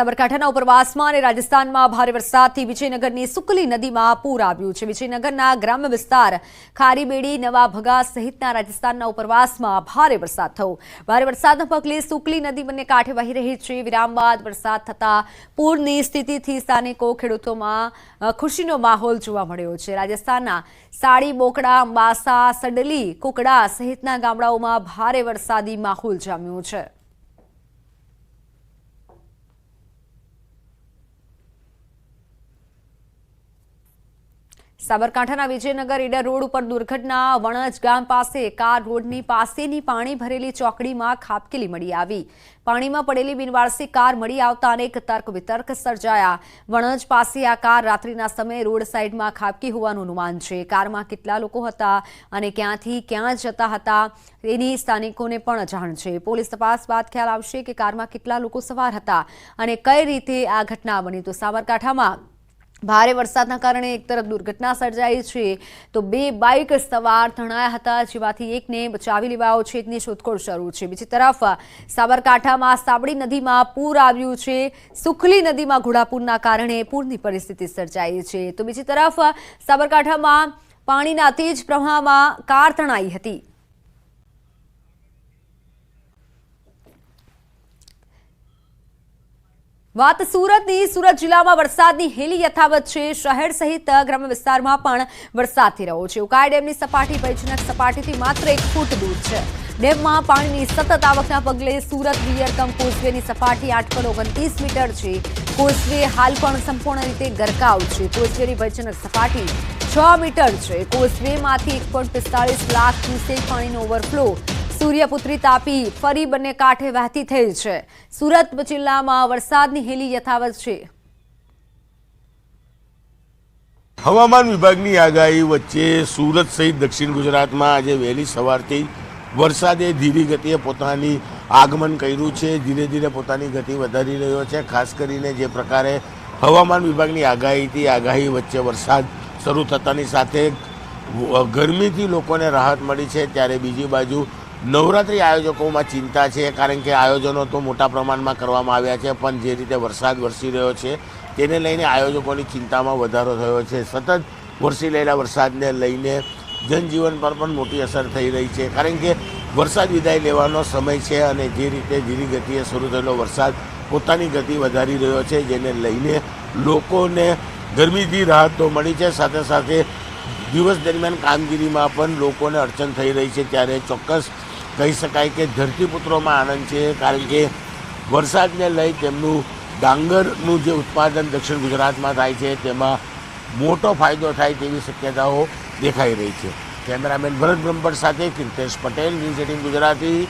સાબરકાંઠાના ઉપરવાસમાં અને રાજસ્થાનમાં ભારે વરસાદથી વિજયનગરની સુકલી નદીમાં પૂર આવ્યું છે. વિજયનગરના ગ્રામ્ય વિસ્તાર ખારીબેડી, નવા ભગા સહિતના રાજસ્થાનના ઉપરવાસમાં ભારે વરસાદ થયો. ભારે વરસાદના પગલે સુકલી નદી બંને કાંઠે વહી રહી છે. વિરામ બાદ વરસાદ થતાં પૂરની સ્થિતિથી સ્થાનિકો ખેડૂતોમાં ખુશીનો માહોલ જોવા મળ્યો છે. રાજસ્થાનના સાડી, બોકડા, અંબાસા, સડલી, કુકડા સહિતના ગામડાઓમાં ભારે વરસાદી માહોલ જામ્યો છે. સાબરકાંઠાના વિજયનગર ઈડર રોડ ઉપર દુર્ઘટના, વણજ ગામ પાસે કાર રોડની પાસેની પાણી ભરેલી ચોકડીમાં ખાબકેલી મળી આવી. પાણીમાં પડેલી બિનવારસી કાર મળી આવતા અનેક તર્ક વિતર્ક સર્જાયા. વણજ પાસે આ કાર રાત્રિના સમયે રોડ સાઈડમાં ખાબકી હોવાનું અનુમાન છે. કારમાં કેટલા લોકો હતા અને ક્યાંથી ક્યાં જતા હતા એની સ્થાનિકોને પણ જાણ છે. પોલીસ તપાસ બાદ ખ્યાલ આવશે કે કારમાં કેટલા લોકો સવાર હતા અને કઈ રીતે આ ઘટના બની. તો સાબરકાંઠામાં ભારે વરસાદના કારણે એક તરફ દુર્ઘટના સર્જાઈ છે, તો બે બાઇક સવાર તણાયા હતા, જેમાંથી એકને બચાવી લેવાયો છે, એકની શોધખોળ શરૂ છે. બીજી તરફ સાબરકાંઠામાં સાબડી નદીમાં પૂર આવ્યું છે. સુખલી નદીમાં ઘોડાપૂરના કારણે પૂરની પરિસ્થિતિ સર્જાઈ છે. તો બીજી તરફ સાબરકાંઠામાં પાણીના તેજ પ્રવાહમાં કાર તણાઈ હતી. વાત સુરતની, સુરત જિલ્લામાં વરસાદની હેલી યથાવત છે. શહેર સહિત ગ્રામ્ય વિસ્તારમાં પણ વરસાદ થઈ રહ્યો છે. ઉકાઈ ડેમની સપાટી, ભયજનક સપાટીથી માત્ર એક ફૂટ દૂર છે. ડેમમાં પાણીની સતત આવકના પગલે સુરત વિયરકમ કોઝવેની સપાટી આઠ પર ઓગણત્રીસ મીટર છે. કોઝવે હાલ પણ સંપૂર્ણ રીતે ગરકાવ છે. કોઝવેની ભયજનક સપાટી છ મીટર છે. કોઝવેમાંથી એક પોઈન્ટ પિસ્તાળીસ લાખ ક્યુસેક પાણીનો ઓવરફ્લો સૂર્યપુત્રી તાપી ફરી બંને કાંઠે વહેતી થઈ છે. સુરત જિલ્લામાં વરસાદની હેલી યથાવત છે. હવામાન વિભાગની આગાહી વચ્ચે સુરત સહિત દક્ષિણ ગુજરાતમાં આજે વહેલી સવારથી વરસાદે ધીરી ગતિએ પોતાની આગમન કર્યું છે. ધીરે ધીરે પોતાની ગતિ વધારી રહ્યો છે. ખાસ કરીને જે પ્રકારે હવામાન વિભાગની આગાહીથી આગાહી વચ્ચે વરસાદ શરૂ થતાની સાથે ગરમીથી લોકોને રાહત મળી છે. ત્યારે બીજી બાજુ નવરાત્રિ આયોજકોમાં ચિંતા છે, કારણ કે આયોજનો તો મોટા પ્રમાણમાં કરવામાં આવ્યા છે, પણ જે રીતે વરસાદ વરસી રહ્યો છે, તેને લઈને આયોજકોની ચિંતામાં વધારો થયો છે. સતત વરસી રહેલા વરસાદને લઈને જનજીવન પર પણ મોટી અસર થઈ રહી છે, કારણ કે વરસાદ વિદાય લેવાનો સમય છે અને જે રીતે ધીરી ગતિએ શરૂ થયેલો વરસાદ પોતાની ગતિ વધારી રહ્યો છે, જેને લઈને લોકોને ગરમીથી રાહત તો મળી છે, સાથે સાથે દિવસ દરમિયાન કામગીરીમાં પણ લોકોને અડચણ થઈ રહી છે, ત્યારે ચોક્કસ કહી શકાય કે ધરતીપુત્રોમાં આનંદ છે, કારણ કે વરસાદને લઈ તેમનું ડાંગરનું જે ઉત્પાદન દક્ષિણ ગુજરાતમાં થાય છે, તેમાં મોટો ફાયદો થાય તેવી શક્યતાઓ દેખાઈ રહી છે. કેમેરામેન ભરત બ્રહ્મર સાથે કીર્તેશ પટેલ ન્યૂઝ ગુજરાતી,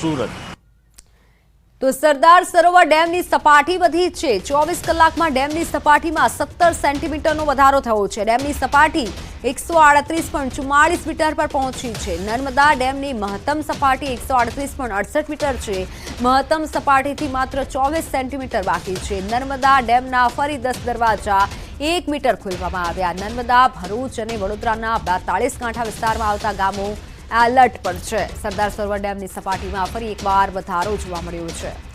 સુરત. તો સરદાર સરોવર ડેમની સપાટી વધી છે. ચોવીસ કલાકમાં ડેમની સપાટીમાં સત્તર સેન્ટીમીટરનો વધારો થયો છે. ડેમની સપાટી એકસો આડત્રીસ પોઈન્ટ ચુમ્માળીસ મીટર પર પહોંચી છે. નર્મદા ડેમની મહત્તમ સપાટી એકસો આડત્રીસ પોઈન્ટ અડસઠ મીટર છે. મહત્તમ સપાટીથી માત્ર ચોવીસ સેન્ટીમીટર બાકી છે. નર્મદા ડેમના ફરી દસ દરવાજા એક મીટર ખોલવામાં આવ્યા. નર્મદા, ભરૂચ અને વડોદરાના બેતાળીસ કાંઠા વિસ્તારમાં આવતા ગામો એલર્ટ પર છે. સરદાર સરોવર ડેમની સપાટીમાં ફરી એકવાર વધારો જોવા મળ્યો છે.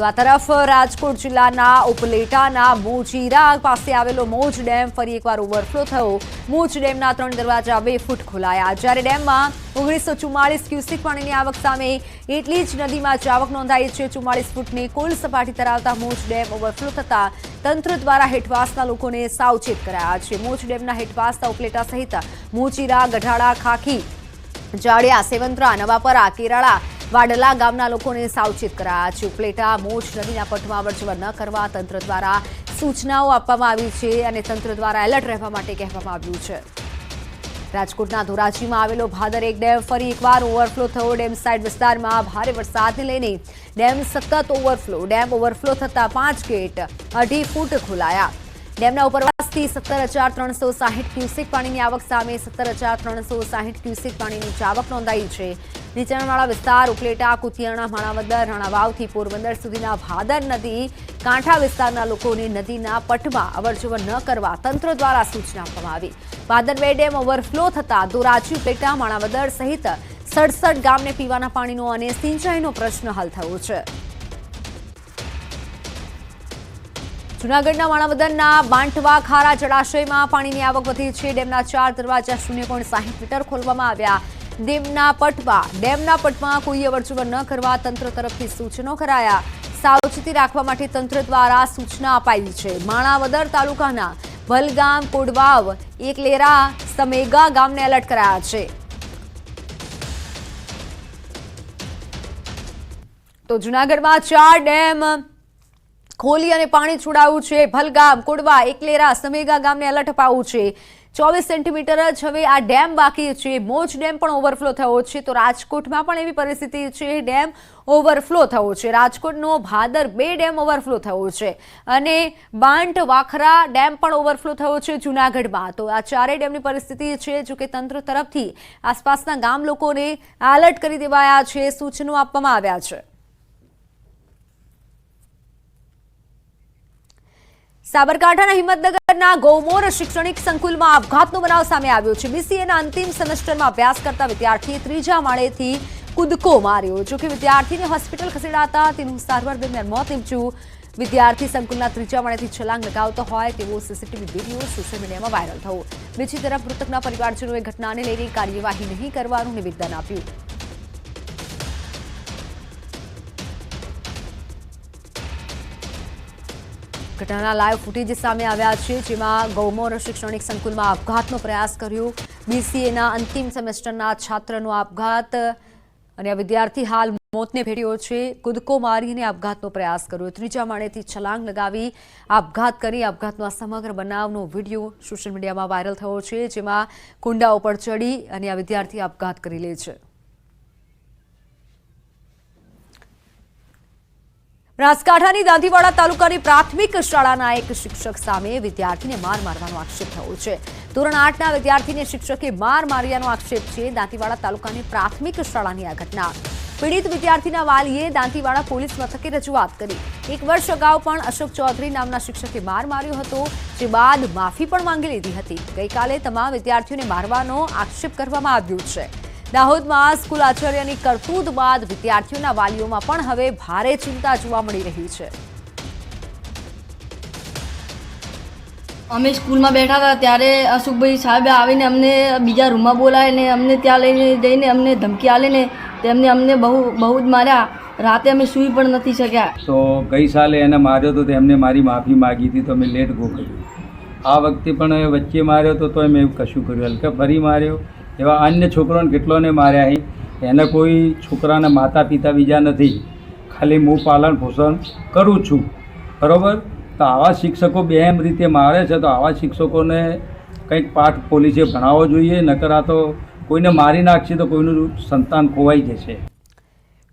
તો આ તરફ રાજકોટ જિલ્લાના ઉપલેટાના મોજીરા પાસે આવેલો મોજ ડેમ ફરી એકવાર ઓવરફ્લો થયો. મોજ ડેમના ત્રણ દરવાજા બે ફૂટ ખોલાયા. જ્યારે ડેમમાં ઓગણીસો ચુમ્માળીસ ક્યુસેક પાણીની આવક સામે એટલી જ નદીમાં જાવક નોંધાઈ છે. ચુમ્માળીસ ફૂટની કુલ સપાટી ધરાવતા મોજ ડેમ ઓવરફ્લો થતા તંત્ર દ્વારા હેઠવાસના લોકોને સાવચેત કરાયા છે. મોજ ડેમના હેઠવાસના ઉપલેટા સહિત મોચીરા ગઢાડા ખાખી, જાડિયા, સેવંત્રા, નવાપરા, કેરાળા વાડલા ગામના લોકોને સાવચેત કરાયા છે. ઉપલેટા, મોજ નદીના પટમાં અવરજવર ન કરવા તંત્ર દ્વારા સૂચનાઓ આપવામાં આવી છે અને તંત્ર દ્વારા એલર્ટ રહેવા માટે કહેવામાં આવ્યું છે. રાજકોટના ધોરાજીમાં આવેલો ભાદર એક ડેમ ફરી એકવાર ઓવરફ્લો થયો. ડેમ સાઇડ વિસ્તારમાં ભારે વરસાદને લઈને ડેમ સતત ઓવરફ્લો. ડેમ ઓવરફ્લો થતા પાંચ ગેટ અઢી ફૂટ ખોલાયા. ડેમના ઉપરવાસથી સત્તર હજાર ત્રણસો સાહીઠ ક્યુસેક પાણીની આવક સામે સત્તર હજાર ત્રણસો સાહીઠ ક્યુસેક પાણીની આવક નોંધાઈ છે. નીચાણવાળા વિસ્તાર ઉપલેટા, કુતિયાણા, માણાવદર, રાણાવાવથી પોરબંદર સુધીના ભાદર નદી, કાંઠા વિસ્તારના લોકોને નદીના પટમાં અવરજવર ન કરવા તંત્ર દ્વારા સૂચના આપવામાં આવી. ભાદર બે ડેમ ઓવરફ્લો થતા ધોરાજી, ઉપલેટા, માણાવદર સહિત સડસઠ ગામને પીવાના પાણીનો અને સિંચાઈનો પ્રશ્ન હલ થયો છે. જૂનાગઢના માણાવદરના બાંટવા ખારા જળાશયમાં પાણીની આવક વધી છે. ડેમના ચાર દરવાજા શૂન્ય પોઈન્ટ સાહીઠ મીટર ખોલવામાં આવ્યા. ડેમના પટમાં ડેમના પટમાં કોઈ અવરજવર ન કરવા તંત્ર તરફથી સૂચનો કરાયા. સાવચેતી રાખવા માટે તંત્ર દ્વારા સૂચના અપાઈ છે. માણાવદર તાલુકાના ભલગામ કોડવાવ, એકલેરા, સમેગા ગામને એલર્ટ કરાયા છે. તો જૂનાગઢમાં ચાર ડેમ ખોલી અને પાણી છોડાયું છે. ભલગામ, કોડવા, એકલેરા, સમેગા ગામને એલર્ટ અપાયું છે. ચોવીસ સેન્ટીમીટર જ હવે આ ડેમ બાકી છે. મોજ ડેમ પણ ઓવરફ્લો થયો છે. તો રાજકોટમાં પણ એવી પરિસ્થિતિ છે. ડેમ ઓવરફ્લો થયો છે. રાજકોટનો ભાદર બે ડેમ ઓવરફ્લો થયો છે. અને બાંટ વાખરા ડેમ પણ ઓવરફ્લો થયો છે જૂનાગઢમાં. તો આ ચારેય ડેમની પરિસ્થિતિ છે, જો કે તંત્ર તરફથી આસપાસના ગામ લોકોને એલર્ટ કરી દેવાયા છે. સૂચનો આપવામાં આવ્યા છે. સાબરકાંઠાના હિંમતનગરના ગૌમોર શૈક્ષણિક સંકુલમાં આપઘાતનો બનાવ સામે આવ્યો છે. બીસીએના અંતિમ સેમેસ્ટરમાં અભ્યાસ કરતા વિદ્યાર્થીએ ત્રીજા માળેથી કૂદકો માર્યો. જોકે વિદ્યાર્થીને હોસ્પિટલ ખસેડાતા તેનું સારવાર દરમિયાન મોત નીપજ્યું. વિદ્યાર્થી સંકુલના ત્રીજા માળેથી છલાંગ લગાવતો હોય તેવો સીસીટીવી વીડિયો સોશિયલ મીડિયામાં વાયરલ થયો. બીજી તરફ મૃતકના પરિવારજનોએ ઘટનાને લઈને કાર્યવાહી નહીં કરવાનું નિવેદન આપ્યું. ઘટનાના લાઈવ ફૂટેજ સામે આવ્યા છે, જેમાં ગૌમોર શૈક્ષણિક સંકુલમાં આપઘાતનો પ્રયાસ કર્યો. બીસીએના અંતિમ સેમેસ્ટરના છાત્રનો આપઘાત અને આ વિદ્યાર્થી હાલ મોતને ભેટ્યો છે. કૂદકો મારીને આપઘાતનો પ્રયાસ કર્યો. ત્રીજા માળેથી છલાંગ લગાવી આપઘાત કરી આપઘાતનો આ સમગ્ર બનાવનો વીડિયો સોશિયલ મીડિયામાં વાયરલ થયો છે, જેમાં કુંડા ઉપર ચડી અને આ વિદ્યાર્થી આપઘાત કરી લે છે. બનાસકાંઠાની દાંતીવાડા તાલુકાની પ્રાથમિક શાળાના એક શિક્ષક સામે વિદ્યાર્થીને માર મારવાનો આક્ષેપ થયો છે. ધોરણ આઠના વિદ્યાર્થીને શિક્ષકે માર માર્યાનો આક્ષેપ છે દાંતીવાડા તાલુકાની પ્રાથમિક શાળાની આ ઘટના. પીડિત વિદ્યાર્થીના વાલીએ દાંતીવાડા પોલીસ મથકે રજૂઆત કરી. એક વર્ષ અગાઉ પણ અશોક ચૌધરી નામના શિક્ષકે માર માર્યો હતો, જે બાદ માફી પણ માંગી લીધી હતી. ગઈકાલે તમામ વિદ્યાર્થીઓને મારવાનો આક્ષેપ કરવામાં આવ્યો છે. દાહોદમાં સ્કૂલ આચાર્યની કરતૂત બાદ વિદ્યાર્થીઓના વાલીઓમાં પણ હવે ભારે ચિંતા જોવા મળી રહી છે. અમે સ્કૂલમાં બેઠા હતા ત્યારે અશોકભાઈ સાહેબે આવીને અમને બીજા રૂમમાં બોલાવીને અમને ત્યાં લઈને જઈને અમને ધમકી આલીને તેમને અમને બહુ બહુ જ માર્યા. રાતે અમે સૂઈ પણ નથી શક્યા. તો ગઈ સાલે એને માર્યો તો તેમને મારી માફી માગી હતી તો મેં લેટ ગો કર્યું આ વખતે પણ વચ્ચે માર્યો તો તોય મેં એવું કશું કર્યું. હલકે ફરી માર્યો. એવા અન્ય છોકરાઓને કેટલોને માર્યા અહીં? એને કોઈ છોકરાના માતા પિતા બીજા નથી. ખાલી હું પાલન પોષણ કરું છું. બરાબર? તો આવા શિક્ષકો બે એમ રીતે મારે છે તો આવા શિક્ષકોને કંઈક પાઠ પોલીસે ભણાવવો જોઈએ, નકર આ તો કોઈને મારી નાખશે તો કોઈનું સંતાન ખોવાઈ જશે.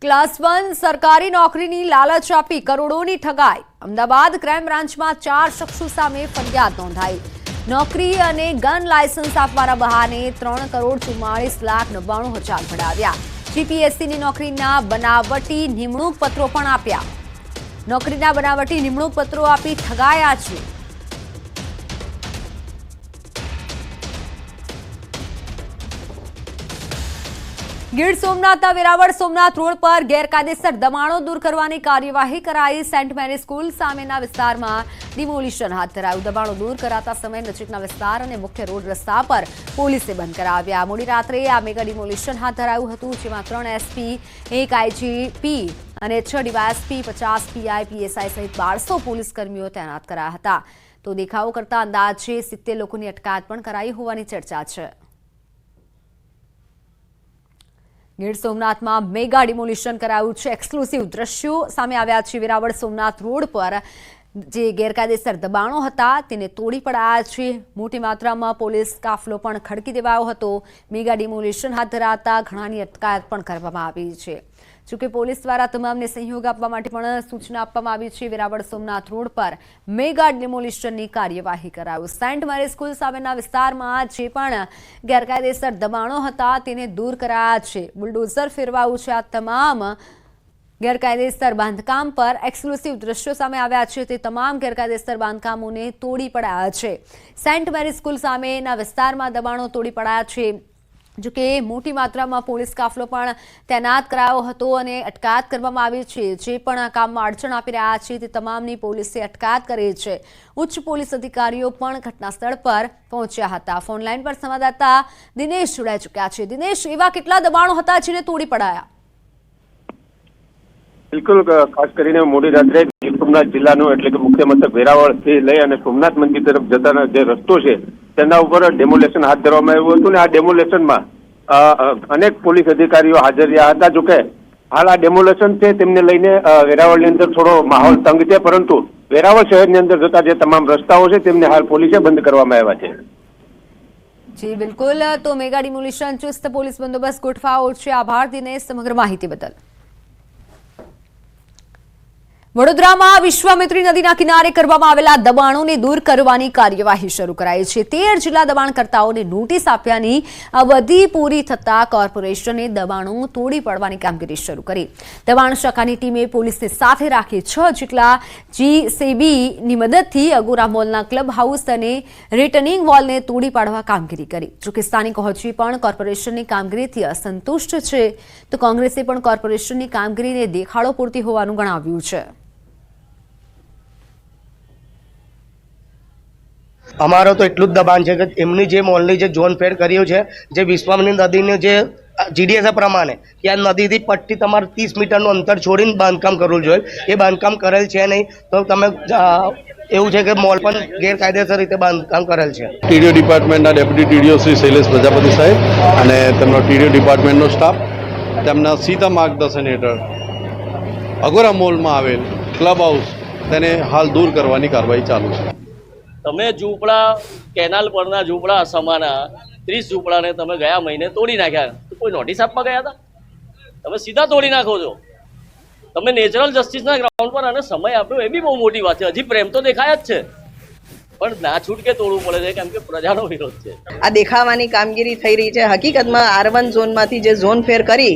ક્લાસ વન સરકારી નોકરીની લાલચ આપી કરોડોની ઠગાઈ. અમદાવાદ ક્રાઇમ બ્રાન્ચમાં ચાર શખ્સો સામે ફરિયાદ નોંધાઈ. નોકરી અને ગન લાયસન્સ આપવાના બહાને ત્રણ કરોડ ચુમ્માળીસ લાખ નવ્વાણું હજાર ભરાવ્યા જીપીએસસીની નોકરીના બનાવટી નિમણૂક પત્રો પણ આપ્યા. નોકરીના બનાવટી નિમણૂક પત્રો આપી ઠગાયા છે. ગીર સોમનાથના વેરાવળ સોમનાથ રોડ પર ગેરકાયદેસર દબાણો દૂર કરવાની કાર્યવાહી કરાઈ. સેન્ટ મેરી સ્કૂલ સામેના વિસ્તારમાં ડિમોલિશન હાથ ધરાયું. દબાણો દૂર કરાતા સમય નજીકના વિસ્તાર અને મુખ્ય રોડ રસ્તા પર પોલીસે બંધ કરાવ્યા. મોડી રાત્રે આ મેગા ડિમોલિશન હાથ ધરાયું હતું, જેમાં ત્રણ એસપી, એક આઈજીપી અને છ ડીવાયએસપી, પચાસ પીઆઈ, પીએસઆઈ સહિત બારસો પોલીસ કર્મીઓ તૈનાત કરાયા હતા. તો દેખાવો કરતા અંદાજે સિત્તેર લોકોની અટકાયત પણ કરાઈ હોવાની ચર્ચા છે. ગીર સોમનાથમાં મેગા ડિમોલિશન કરાયું છે. એક્સક્લુસિવ દ્રશ્યો સામે આવ્યા છે. વેરાવળ સોમનાથ રોડ પર જે ગેરકાયદેસર દબાણો હતા, તેને તોડી પડાયા છે. મોટી માત્રામાં પોલીસ કાફલો પણ ખડકી દેવાયો હતો. મેગા ડિમોલિશન હાથ ધરાતા ઘણાની અટકાયત પણ કરવામાં આવી છે. જોકે પોલીસ દ્વારા તમામને સહયોગ આપવા માટે પણ સૂચના આપવામાં આવી છે. વેરાવળ સોમનાથ રોડ પર મેગા ડિમોલિશનની કાર્યવાહી કરાયું સેન્ટ મેરી સ્કૂલ સામેના વિસ્તારમાં જે પણ ગેરકાયદેસર દબાણો હતા તેને દૂર કરાયા છે. બુલડોઝર ફેરવાયું છે. આ તમામ ગેરકાયદેસર બાંધકામ પર એક્સક્લુસિવ દ્રશ્યો સામે આવ્યા છે. તે તમામ ગેરકાયદેસર બાંધકામોને તોડી પડાયા છે. સેન્ટ મેરી સ્કૂલ સામેના વિસ્તારમાં દબાણો તોડી પડાયા છે. જો કે મોટી માત્રામાં પોલીસ કાફલો પણ તૈનાત કરાયો હતો અને અટકાયત કરવામાં આવી છે. જે પણ આ કામમાં અડચણ આપી રહ્યા છે તે તમામની પોલીસે અટકાયત કરી છે. ઉચ્ચ પોલીસ અધિકારીઓ પણ ઘટના સ્થળ પર પહોંચ્યા હતા. ફોનલાઈન પર સંવાદદાતા દિનેશ જોડાઈ ચૂક્યા છે. દિનેશ, એવા કેટલા દબાણો હતા જેને તોડી પડાયા? બિલકુલ ખાસ કરીને મોડી રાત્રે ગીર સોમનાથ જિલ્લાનું એટલે કે મુખ્ય મથક વેરાવળથી લઈ અને સોમનાથ મંદિર તરફ જતાનો જે રસ્તો છે, તેના ઉપર ડેમોલેશન હાથ ધરવામાં આવ્યું હતું ને આ ડેમોલેશનમાં અનેક પોલીસ અધિકારીઓ હાજર રહ્યા હતા. જોકે, હાલ આ ડેમોલેશન છે તેમને લઈને વેરાવળની અંદર થોડો માહોલ તંગ છે, પરંતુ વેરાવળ શહેરની અંદર જતા જે તમામ રસ્તાઓ છે તેમને હાલ પોલીસે બંધ કરવામાં આવ્યા છે. જી, બિલકુલ. તો મેગા ડિમોલિશન ચુસ્ત પોલીસ બંદોબસ્ત ગોઠવાયો છે. આભાર દિનેશ સમગ્ર માહિતી બદલ. વડોદરામાં વિશ્વામિત્રી નદીના કિનારે કરવામાં આવેલા દબાણોને દૂર કરવાની કાર્યવાહી શરૂ કરાઈ છે. તેર જિલ્લા દબાણકર્તાઓને નોટિસ આપ્યાની અવધિ પૂરી થતાં કોર્પોરેશને દબાણો તોડી પાડવાની કામગીરી શરૂ કરી. દબાણ શાખાની ટીમે પોલીસને સાથે રાખી છ જેટલા જીસીબીની મદદથી અગોરા મોલના ક્લબ હાઉસ અને રિટર્નિંગ વોલને તોડી પાડવા કામગીરી કરી. જોકે સ્થાનિક હજી પણ કોર્પોરેશનની કામગીરીથી અસંતુષ્ટ છે. તો કોંગ્રેસે પણ કોર્પોરેશનની કામગીરીને દેખાડો પૂરતી હોવાનું ગણાવ્યું છે. અમારો તો એટલું જ દબાણ છે કે એમની જે મોલની જે ઝોન ફેર કર્યું છે, જે વિશ્વમની નદીની જે જીડીએસ પ્રમાણે આ નદીથી પટ્ટી તમારે ત્રીસ મીટરનું અંતર છોડીને બાંધકામ કરવું જોઈએ. એ બાંધકામ કરેલ છે નહીં, તો તમે એવું છે કે મોલ પણ ગેરકાયદેસર રીતે બાંધકામ કરેલ છે. ટીડીઓ ડિપાર્ટમેન્ટના ડેપ્યુટી ટીડીઓ શ્રી શૈલેષ પ્રજાપતિ સાહેબ અને તેમનો ટીડીઓ ડિપાર્ટમેન્ટનો સ્ટાફ તેમના સીધા માર્ગદર્શન હેઠળ અગોરા મોલમાં આવેલ ક્લબ હાઉસ તેને હાલ દૂર કરવાની કાર્યવાહી ચાલુ છે. તમે ઝૂંપડા, કેનાલ પરના ઝૂંપડા સમાના ત્રીસ ઝૂંપડાને તમે ગયા મહિને તોડી નાખ્યા. તો કોઈ નોટિસ આપવા ગયા હતા? તમે સીધા તોડી નાખો છો. તમે નેચરલ જસ્ટિસના ગ્રાઉન્ડ પર અને સમય આપ્યો, એ બી બહુ મોટી વાત છે. હજી પ્રેમ તો દેખાય જ છે. પણ ના છૂટકે તોડવું પડે છે, કેમ કે પ્રજાનો વિરોધ છે. આ દેખાવાની કામગીરી થઈ રહી છે. હકીકતમાં આર વન ઝોનમાંથી જે ઝોન ફેર કરી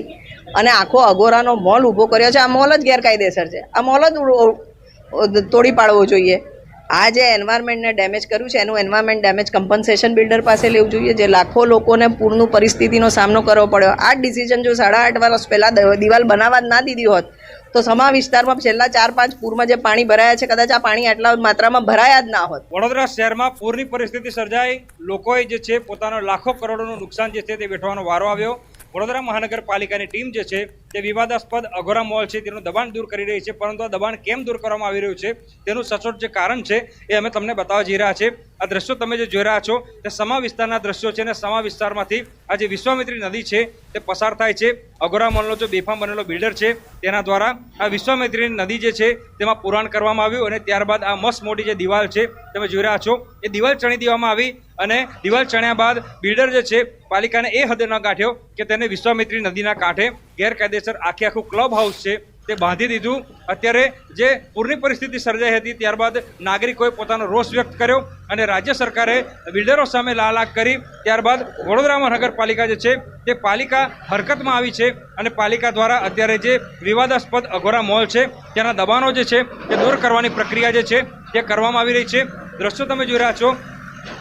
અને આખો અગોરાનો મોલ ઊભો કર્યો છે. આ મોલ જ ગેરકાયદેસર છે. આ મોલ જ તોડી પાડવો જોઈએ. આ જે એન્વાયરમેન્ટને ડેમેજ કર્યું છે, એનું એન્વાયરમેન્ટ ડેમેજ કમ્પન્સેશન બિલ્ડર પાસે લેવું જોઈએ, જે લાખો લોકોને પૂરનું પરિસ્થિતિનો સામનો કરવો પડ્યો. આ ડિસિઝન જો સાડા આઠ વર્ષ પહેલાં દિવાલ બનાવવા જ ના દીધી હોત, તો સમા વિસ્તારમાં છેલ્લા ચાર પાંચ પૂરમાં જે પાણી ભરાયા છે, કદાચ આ પાણી આટલા માત્રામાં ભરાયા જ ના હોત. વડોદરા શહેરમાં પૂરની પરિસ્થિતિ સર્જાઈ. લોકોએ જે છે, પોતાનો લાખો કરોડોનું નુકસાન જે છે, તે વેઠવાનો વારો આવ્યો. વડોદરા મહાનગરપાલિકાની ટીમ જે છે, તે વિવાદાસ્પદ અઘોરા મોલ છે, તેનું દબાણ દૂર કરી રહી છે, પરંતુ આ દબાણ કેમ દૂર કરવામાં આવી રહ્યું છે, તેનું સચોટ જે કારણ છે, એ અમે તમને બતાવવા જઈ રહ્યા છે. આ દ્રશ્યો તમે જે જોઈ રહ્યા છો, તે સમા વિસ્તારના દ્રશ્યો છે અને સમા વિસ્તારમાંથી આ જે વિશ્વામિત્રી નદી છે, તે પસાર થાય છે. અઘોરા મોલનો જે બેફામ બનેલો બિલ્ડર છે, તેના દ્વારા આ વિશ્વામિત્રી નદી જે છે, તેમાં પુરાણ કરવામાં આવ્યું અને ત્યારબાદ આ મસ્ત મોટી જે દિવાલ છે, તમે જોઈ રહ્યા છો, એ દિવાલ ચણી દેવામાં આવી અને દિવાલ ચણ્યા બાદ બિલ્ડર જે છે, પાલિકાને એ હદે ન ગાંઠ્યો કે તેને વિશ્વામિત્રી નદીના કાંઠે ગેરકાયદેસર આખે આખું ક્લબ હાઉસ છે, તે બાંધી દીધું. અત્યારે જે પૂરની પરિસ્થિતિ સર્જાઈ હતી, ત્યારબાદ નાગરિકોએ પોતાનો રોષ વ્યક્ત કર્યો અને રાજ્ય સરકારે બિલ્ડરો સામે લાલાક કરી. ત્યારબાદ વડોદરા મહાનગરપાલિકા જે છે, તે પાલિકા હરકતમાં આવી છે અને પાલિકા દ્વારા અત્યારે જે વિવાદાસ્પદ અઘોરા મોલ છે તેના દબાણો જે છે, તે દૂર કરવાની પ્રક્રિયા જે છે, તે કરવામાં આવી રહી છે. દ્રશ્યો તમે જોઈ રહ્યા છો.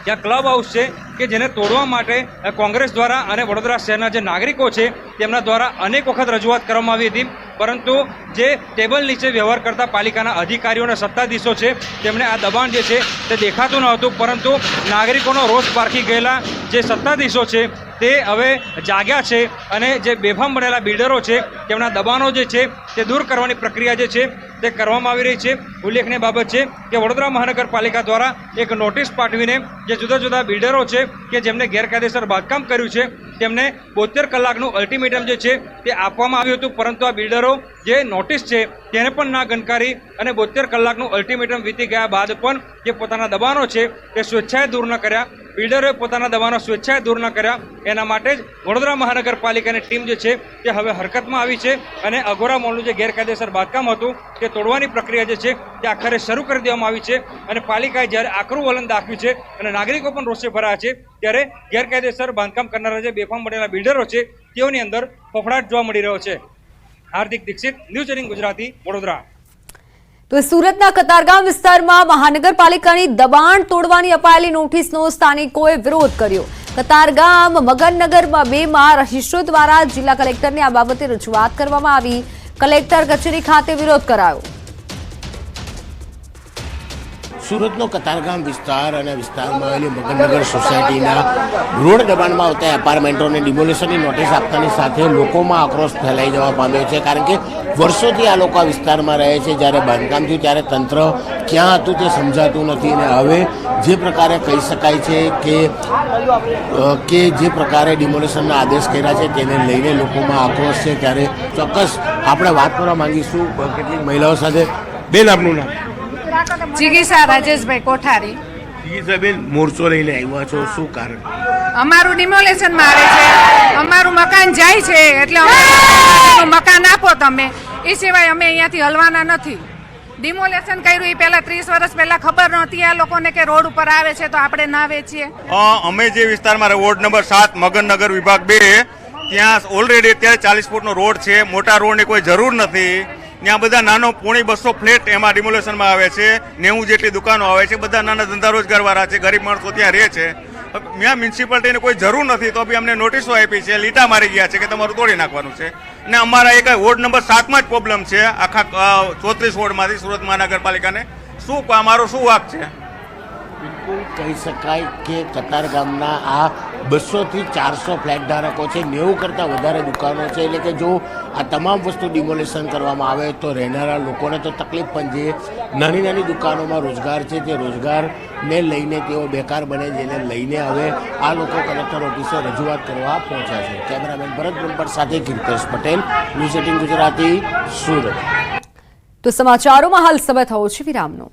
ત્યાં ક્લબ હાઉસ છે કે જેને તોડવા માટે કોંગ્રેસ દ્વારા અને વડોદરા શહેરના જે નાગરિકો છે, તેમના દ્વારા અનેક વખત રજૂઆત કરવામાં આવી હતી. પરંતુ જે ટેબલ નીચે વ્યવહાર કરતા પાલિકાના અધિકારીઓ અને સત્તાધીશો છે તેમણે આ દબાણ જે છે તે દેખાતું ન હતું. પરંતુ નાગરિકોનો રોષ પારખી ગયેલા જે સત્તાધીશો છે તે હવે જાગ્યા છે અને જે બેફામ બનેલા બિલ્ડરો છે, તેમના દબાણો જે છે, તે દૂર કરવાની પ્રક્રિયા જે છે, તે કરવામાં આવી રહી છે. ઉલ્લેખનીય બાબત છે કે વડોદરા મહાનગરપાલિકા દ્વારા એક નોટિસ પાઠવીને જે જુદા જુદા બિલ્ડરો છે, કે જેમને ગેરકાયદેસર બાંધકામ કર્યું છે, તેમને બોતેર કલાકનું અલ્ટિમેટમ જે છે, તે આપવામાં આવ્યું હતું. પરંતુ આ બિલ્ડરો જે નોટિસ છે, તેને પણ ના ગણકારી અને બોતેર કલાકનું અલ્ટિમેટમ વીતી ગયા બાદ પણ જે પોતાના દબાણો છે, તે સ્વેચ્છાએ દૂર ન કર્યા. બિલ્ડરોએ પોતાના દબાણો સ્વેચ્છાએ દૂર ન કર્યા. એના માટે જ વડોદરા મહાનગરપાલિકાની ટીમ જે છે, તે હવે હરકતમાં આવી છે અને અઘોરા મોલનું જે ગેરકાયદેસર બાંધકામ હતું, તે તોડવાની પ્રક્રિયા જે છે, તે આખરે શરૂ કરી દેવામાં આવી છે અને પાલિકાએ જ્યારે આકરું વલણ દાખવ્યું છે અને નાગરિકો પણ રોષે ભરાયા છે, ત્યારે ગેરકાયદેસર બાંધકામ કરનારા જે બેફામ બનેલા બિલ્ડરો છે, તેઓની અંદર ફફડાટ જોવા મળી રહ્યો છે. Hardik Dixit, news eighteen Gujarati, Vadodara. તો સુરતના કતારગામ વિસ્તારમાં મહાનગરપાલિકાની દબાણ તોડવાની અપાયેલી નોટિસનો સ્થાનિકોએ વિરોધ કર્યો. કતારગામ મગનનગરમાં બેમાં રહીશો દ્વારા જિલ્લા કલેક્ટરને આ બાબતે રજૂઆત કરવામાં આવી. કલેક્ટર કચેરી ખાતે વિરોધ કરાયો. સુરતનો કતારગામ વિસ્તાર અને વિસ્તારમાં આવેલી મગનનગર સોસાયટીના રોડ દબાણમાં આવતા એપાર્ટમેન્ટોને ડિમોલિશનની નોટિસ આપતાની સાથે લોકોમાં આક્રોશ ફેલાઈ જવા પામ્યો છે. કારણ કે વર્ષોથી આ લોકો આ વિસ્તારમાં રહે છે. જ્યારે બાંધકામ થયું, ત્યારે તંત્ર ક્યાં હતું તે સમજાતું નથી અને હવે જે પ્રકારે કહી શકાય છે કે કે જે પ્રકારે ડિમોલિશનના આદેશ કર્યા છે તેને લઈને લોકોમાં આક્રોશ છે. ત્યારે ચોક્કસ આપણે વાત કરવા માંગીશું કેટલીક મહિલાઓ સાથે. બેન, આપનું નામ? જિગીસા રાજેશભાઈ કોઠારી. બેન મોરચો લઈને આવ્યા છો શું કારણ? અમારું ડિમોલેશન મારે છે અમારું મકાન જાય છે એટલે મકાન આપો તમે. એ સિવાય અમે અહીંયાથી હલવાના નથી. ડિમોલેશન કર્યું એ પહેલા ત્રીસ વર્ષ પહેલા ખબર નહોતી આ લોકોને કે રોડ ઉપર આવે છે તો આપણે ના વેચીએ. અમે જે વિસ્તારમાં વોર્ડ નંબર સાત મગનનગર વિભાગ બે ત્યાં ઓલરેડી અત્યારે ચાલીસ ફૂટનો રોડ છે મોટા રોડની કોઈ જરૂર નથી. ત્યાં બધા નાનો પોણી બસો ફ્લેટ એમાં ડિમોલેશનમાં આવે છે, નેવું જેટલી દુકાનો આવે છે, બધા નાના ધંધા રોજગારવાળા છે, ગરીબ માણસો ત્યાં રહે છે. ત્યાં મ્યુનિસિપાલિટીને કોઈ જરૂર નથી, તો બી અમને નોટિસો આપી છે, લીટા મારી ગયા છે કે તમારું તોડી નાખવાનું છે. ને અમારા એક વોર્ડ નંબર સાતમાં જ પ્રોબ્લેમ છે, આખા ચોત્રીસ વોર્ડમાંથી સુરત મહાનગરપાલિકાને. શું અમારો શું વાક છે? બિલકુલ કહી શકાય કે કતાર ગામના આ બસોથી ચારસો ફ્લેટ ધારકો છે. નેવું કરતાં વધારે દુકાનો છે. એટલે કે જો આ તમામ વસ્તુ ડિમોલેશન કરવામાં આવે તો રહેનારા લોકોને તો તકલીફ પણ છે. નાની નાની દુકાનોમાં રોજગાર છે. તે રોજગારને લઈને તેઓ બેકાર બને જેને લઈને હવે આ લોકો કલેક્ટર ઓફિસે રજૂઆત કરવા પહોંચ્યા છે. કેમેરામેન ભરત બ્રહ્મભટ્ટ સાથે કીર્તેશ પટેલ, ન્યૂઝ એટીન ગુજરાતી, સુરત. તો સમાચારોમાં હાલ સમય થયો છે વિરામનો.